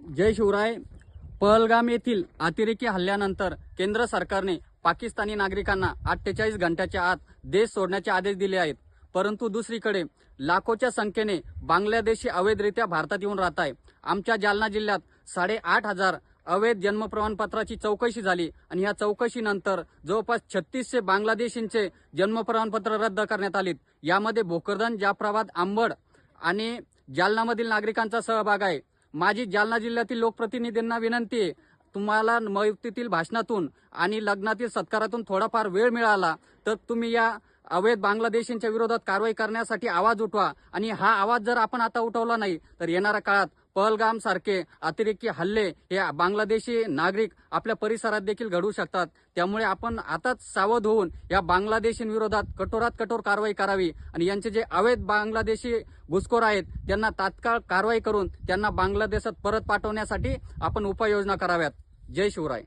जय शिवराय. पहलगाम येथील अतिरेकी हल्ल्यानंतर केंद्र सरकारने पाकिस्तानी नागरिकांना अठ्ठेचाळीस घंट्याच्या आत देश सोडण्याचे आदेश दिले आहेत. परंतु दुसरीकडे लाखोच्या संख्येने बांगलादेशी अवैधरित्या भारतात येऊन राहत आहे. आमच्या जालना जिल्ह्यात साडेआठ हजार अवैध जन्म प्रमाणपत्राची चौकशी झाली आणि या चौकशीनंतर जवळपास छत्तीसशे बांगलादेशींचे जन्म प्रमाणपत्र रद्द करण्यात आलीत. यामध्ये भोकरदन जाफराबाद आंबड आणि जालनामधील नागरिकांचा सहभाग आहे. माझी जालना जिल्ह्यातील लोकप्रतिनिधींना विनंती आहे. तुम्हाला मयुक्तीतील भाषणातून आणि लग्नातील सत्कारातून थोडाफार वेळ मिळाला तर तुम्ही या अवैध बांगलादेशींच्या विरोधात कारवाई करण्यासाठी आवाज उठवा. आणि हा आवाज जर आपण आता उठवला नाही तर येणाऱ्या काळात पहलगाम सारखे अतिरेकी हल्ले हे बांगलादेशी नागरिक आपल्या परिसरात देखील घडू शकतात. त्यामुळे आपण आताच सावध होऊन या बांगलादेशींविरोधात कठोरात कठोर कारवाई करावी. आणि यांचे जे अवैध बांगलादेशी घुसखोर आहेत त्यांना तात्काळ कारवाई करून त्यांना बांगलादेशात परत पाठवण्यासाठी आपण उपाययोजना कराव्यात. जय शिवराय.